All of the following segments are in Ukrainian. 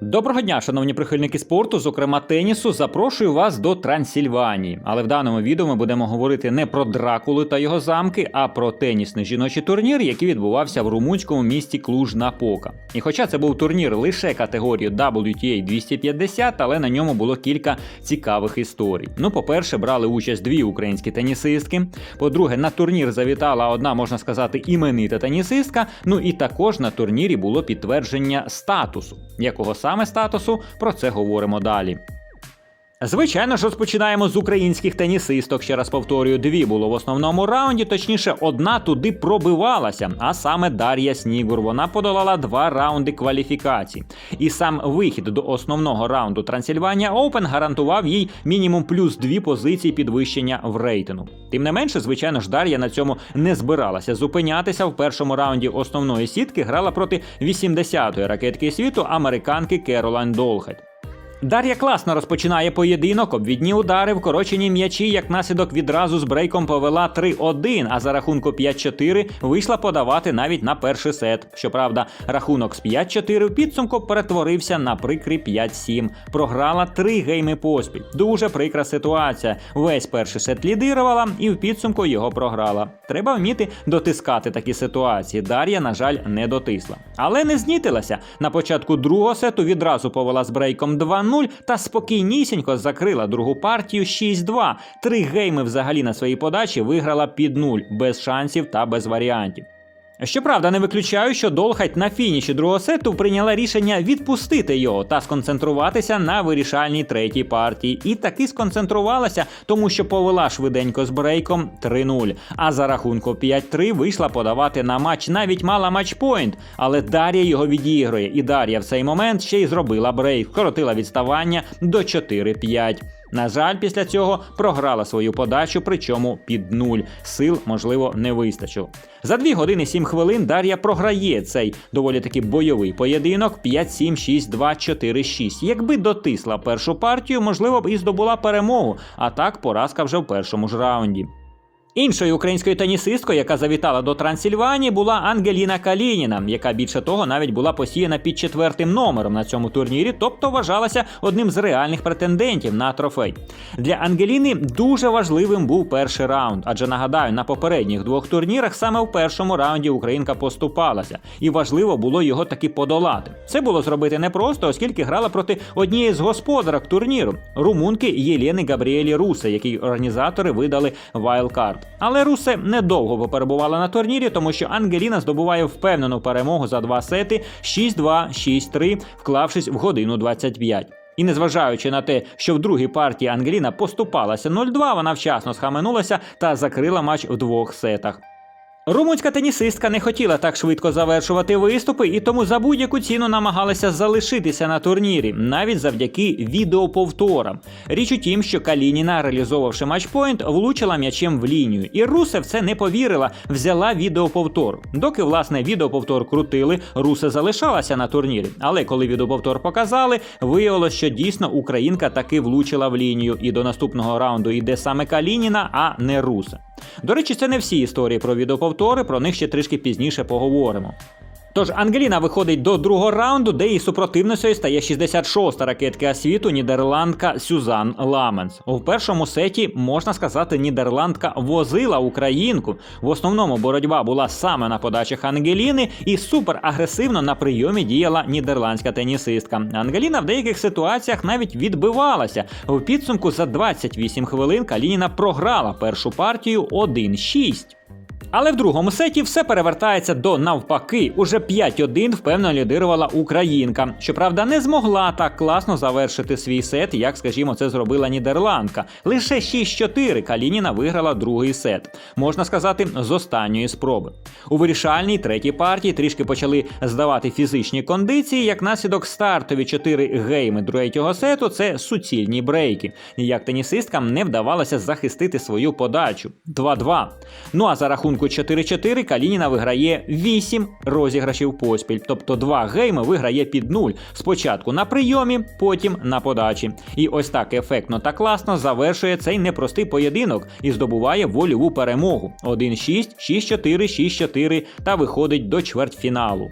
Доброго дня, шановні прихильники спорту, зокрема тенісу. Запрошую вас до Трансильванії. Але в даному відео ми будемо говорити не про Дракулу та його замки, а про тенісний жіночий турнір, який відбувався в румунському місті Клуж-Напока. І хоча це був турнір лише категорії WTA 250, але на ньому було кілька цікавих історій. Ну, по-перше, брали участь дві українські тенісистки. По-друге, на турнір завітала одна, можна сказати, іменита тенісистка. Ну і також на турнірі було підтвердження статусу, якого саме статусу, про це говоримо далі. Звичайно ж, розпочинаємо з українських тенісисток. Ще раз повторюю, дві було в основному раунді, точніше, одна туди пробивалася, а саме Дар'я Снігур. Вона подолала два раунди кваліфікацій. І сам вихід до основного раунду Трансильванія Оупен гарантував їй мінімум плюс дві позиції підвищення в рейтингу. Тим не менше, звичайно ж, Дар'я на цьому не збиралася зупинятися. В першому раунді основної сітки грала проти 80-ї ракетки світу американки Керолайн Долхет. Дар'я класно розпочинає поєдинок, обвідні удари, вкорочені м'ячі, як наслідок відразу з брейком повела 3-1, а за рахунку 5-4 вийшла подавати навіть на перший сет. Щоправда, рахунок з 5-4 в підсумку перетворився на прикрі 5-7. Програла три гейми поспіль. Дуже прикра ситуація. Весь перший сет лідирувала і в підсумку його програла. Треба вміти дотискати такі ситуації. Дар'я, на жаль, не дотисла. Але не знітилася. На початку другого сету відразу повела з брейком 2 2-0 та спокійнісінько закрила другу партію 6-2. Три гейми взагалі на своїй подачі виграла під нуль, без шансів та без варіантів. Щоправда, не виключаю, що Долхайт на фініші другого сету прийняла рішення відпустити його та сконцентруватися на вирішальній третій партії. І таки сконцентрувалася, тому що повела швиденько з брейком 3-0. А за рахунку 5-3 вийшла подавати на матч, навіть мала матчпойнт. Але Дар'я його відігрує, і Дар'я в цей момент ще й зробила брейк, вкоротила відставання до 4-5. На жаль, після цього програла свою подачу, причому під нуль. Сил, можливо, не вистачило. За 2 години 7 хвилин Дар'я програє цей доволі таки бойовий поєдинок 5-7, 6-2, 4-6. Якби дотисла першу партію, можливо б і здобула перемогу, а так поразка вже в першому ж раунді. Іншою українською тенісисткою, яка завітала до Трансильванії, була Ангеліна Калініна, яка більше того навіть була посіяна під четвертим номером на цьому турнірі, тобто вважалася одним з реальних претендентів на трофей. Для Ангеліни дуже важливим був перший раунд, адже нагадаю, на попередніх двох турнірах саме в першому раунді Українка поступалася, і важливо було його таки подолати. Це було зробити непросто, оскільки грала проти однієї з господарок турніру румунки Єлени Габріелі Русе, якій організатори видали вайлдкарт. Але Русе недовго поперебували на турнірі, тому що Ангеліна здобуває впевнену перемогу за два сети 6-2, 6-3, вклавшись в годину 25. І незважаючи на те, що в другій партії Ангеліна поступалася 0-2, вона вчасно схаменулася та закрила матч в двох сетах. Румунська тенісистка не хотіла так швидко завершувати виступи і тому за будь-яку ціну намагалася залишитися на турнірі, навіть завдяки відеоповторам. Річ у тім, що Калініна, реалізовувавши матчпойнт, влучила м'ячем в лінію, і Русе в це не повірила, взяла відеоповтор. Доки власне відеоповтор крутили, Русе залишалася на турнірі. Але коли відеоповтор показали, виявилось, що дійсно українка таки влучила в лінію, і до наступного раунду йде саме Калініна, а не Русе. До речі, це не всі історії про відеоповтори, про них ще трішки пізніше поговоримо. Тож Ангеліна виходить до другого раунду, де її супротивницею стає 66-та ракетка світу нідерландка Сюзан Ламенс. У першому сеті можна сказати, нідерландка возила українку. В основному боротьба була саме на подачах Ангеліни, і супер агресивно на прийомі діяла нідерландська тенісистка. Ангеліна в деяких ситуаціях навіть відбивалася. В підсумку за 28 хвилин Калініна програла першу партію 1-6. Але в другому сеті все перевертається до навпаки. Уже 5-1 впевнено лідирувала українка. Щоправда, не змогла так класно завершити свій сет, як, скажімо, це зробила нідерландка. Лише 6-4 Калініна виграла другий сет. Можна сказати, з останньої спроби. У вирішальній третій партії трішки почали здавати фізичні кондиції. Як наслідок стартові 4 гейми третього сету це суцільні брейки. Ніяк тенісисткам не вдавалося захистити свою подачу. 2-2. Ну а за рахунку рахунку 4-4 Калініна виграє 8 розіграшів поспіль, тобто 2 гейми виграє під 0. Спочатку на прийомі, потім на подачі. І ось так ефектно та класно завершує цей непростий поєдинок і здобуває вольову перемогу. 1-6, 6-4, 6-4 та виходить до чвертьфіналу.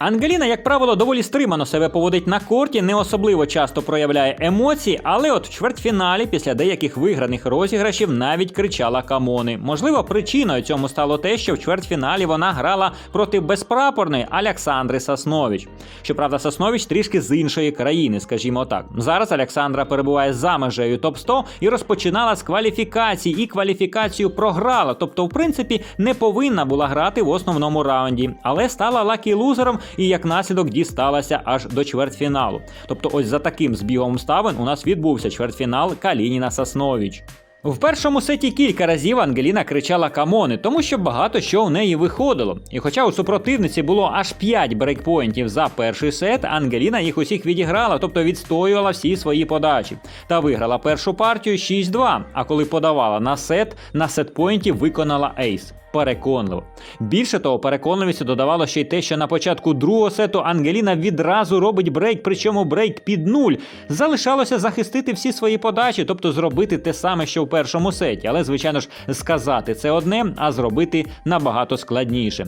Ангеліна, як правило, доволі стримано себе поводить на корті, не особливо часто проявляє емоції, але от в чвертьфіналі, після деяких виграних розіграшів, навіть кричала камони. Можливо, причиною цьому стало те, що в чвертьфіналі вона грала проти безпрапорної Олександри Соснович. Щоправда, Соснович трішки з іншої країни, скажімо так. Зараз Олександра перебуває за межею топ 100 і розпочинала з кваліфікації, і кваліфікацію програла. Тобто, в принципі, не повинна була грати в основному раунді, але стала лакі лузером і як наслідок дісталася аж до чвертьфіналу. Тобто, ось за таким збігом обставин у нас відбувся чвертьфінал Калініна Соснович. В першому сеті кілька разів Ангеліна кричала камони, тому що багато що у неї виходило. І хоча у супротивниці було аж 5 брейкпоінтів за перший сет, Ангеліна їх усіх відіграла, тобто відстоювала всі свої подачі. Та виграла першу партію 6-2. А коли подавала на сет, на сетпоінті виконала ейс. Переконливо. Більше того, переконливістю додавало ще й те, що на початку другого сету Ангеліна відразу робить брейк, причому брейк під нуль. Залишалося захистити всі свої подачі, тобто зробити те саме, що в першому сеті. Але, звичайно ж, сказати це одне, а зробити набагато складніше.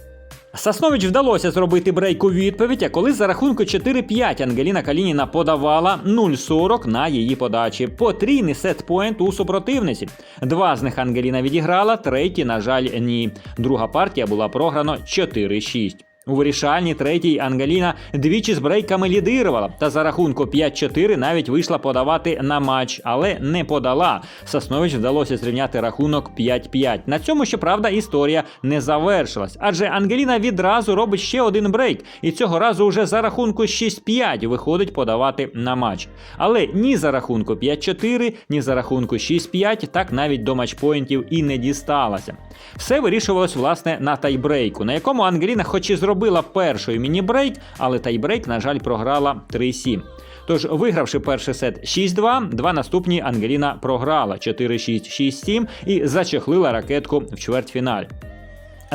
Саснович вдалося зробити брейк у відповідь, а коли за рахунку 4-5 Ангеліна Калініна подавала 0-40 на її подачі. Потрійний сетпоінт у супротивниці. Два з них Ангеліна відіграла, третій, на жаль, ні. Друга партія була програно 4-6. У вирішальній третій Ангеліна двічі з брейками лідирувала, та за рахунку 5-4 навіть вийшла подавати на матч, але не подала. Соснович вдалося зрівняти рахунок 5-5. На цьому, щоправда, історія не завершилась, адже Ангеліна відразу робить ще один брейк, і цього разу вже за рахунку 6-5 виходить подавати на матч. Але ні за рахунку 5-4, ні за рахунку 6-5 так навіть до матчпоінтів і не дісталася. Все вирішувалось власне на тайбрейку, на якому Ангеліна, хоч і зробила перший міні-брейк, але тайбрейк, на жаль, програла 3-7. Тож, вигравши перший сет 6-2, два наступні Ангеліна програла 4-6, 6-7 і зачехлила ракетку в чвертьфіналі.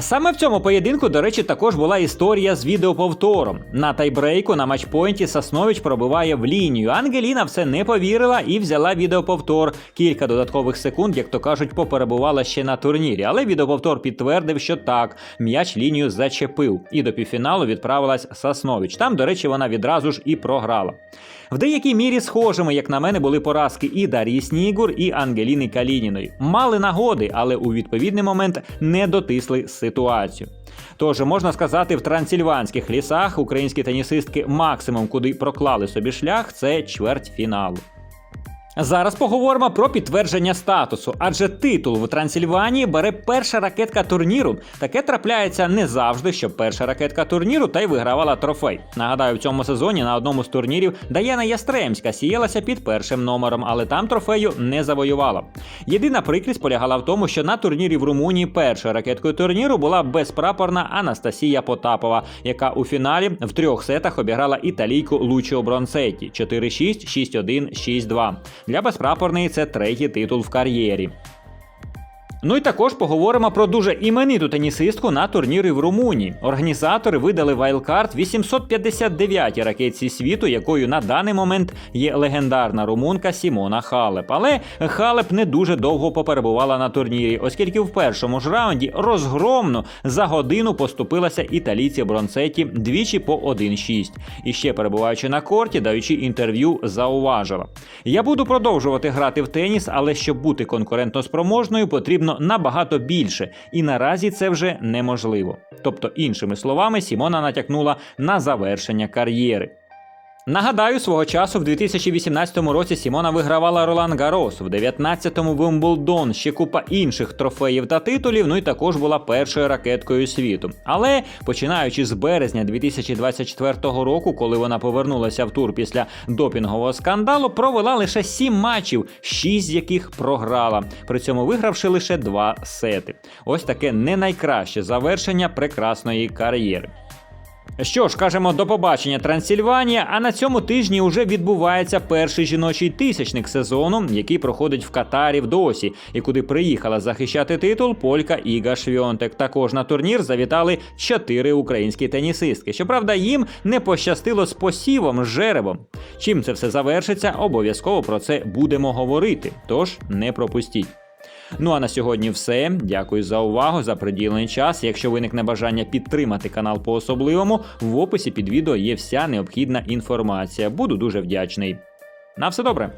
Саме в цьому поєдинку, до речі, також була історія з відеоповтором. На тайбрейку на матчпойнті Саснович пробиває в лінію. Ангеліна все не повірила і взяла відеоповтор. Кілька додаткових секунд, як то кажуть, поперебувала ще на турнірі. Але відеоповтор підтвердив, що так, м'яч лінію зачепив. І до півфіналу відправилась Саснович. Там, до речі, вона відразу ж і програла. В деякій мірі схожими, як на мене, були поразки і Дар'ї Снігур, і Ангеліни Калініної. Мали нагоди, але у відповідний момент не дотисли ситуацію. Тож можна сказати, в трансильванських лісах українські тенісистки максимум, куди проклали собі шлях, це чверть фіналу. Зараз поговоримо про підтвердження статусу, адже титул в Трансильванії бере перша ракетка турніру. Таке трапляється не завжди, що перша ракетка турніру та й вигравала трофей. Нагадаю, в цьому сезоні на одному з турнірів Даяна Ястремська сіялася під першим номером, але там трофею не завоювала. Єдина прикрість полягала в тому, що на турнірі в Румунії першою ракеткою турніру була безпрапорна Анастасія Потапова, яка у фіналі в трьох сетах обіграла італійку Лучіо Бронцеті 4-6, 6-1, 6-2. Для безпрапорної це третій титул в кар'єрі. Ну і також поговоримо про дуже імениту тенісистку на турнірі в Румунії. Організатори видали вайлдкарт 859 ракетці світу, якою на даний момент є легендарна румунка Сімона Халеп. Але Халеп не дуже довго поперебувала на турнірі, оскільки в першому ж раунді розгромно за годину поступилася італійці Бронцеті двічі по 1-6. І ще перебуваючи на корті, даючи інтерв'ю, зауважила: Я буду продовжувати грати в теніс, але щоб бути конкурентноспроможною, потрібно набагато більше, і наразі це вже неможливо. Тобто, іншими словами, Сімона натякнула на завершення кар'єри. Нагадаю, свого часу в 2018 році Сімона вигравала Ролан Гарос, в 19-му Вимблдон, ще купа інших трофеїв та титулів. Ну і також була першою ракеткою світу. Але починаючи з березня 2024 року, коли вона повернулася в тур після допінгового скандалу, провела лише 7 матчів, 6 з яких програла. При цьому вигравши лише 2 сети. Ось таке не найкраще завершення прекрасної кар'єри. Що ж, кажемо до побачення Трансильванія. А на цьому тижні вже відбувається перший жіночий тисячник сезону, який проходить в Катарі в Досі, і куди приїхала захищати титул Полька Іга Швьонтек. Також на турнір завітали чотири українські тенісистки. Щоправда, їм не пощастило з посівом з жеребом. Чим це все завершиться, обов'язково про це будемо говорити. Тож не пропустіть. Ну а на сьогодні все. Дякую за увагу, за приділений час. Якщо виникне бажання підтримати канал по особливому, в описі під відео є вся необхідна інформація. Буду дуже вдячний. На все добре.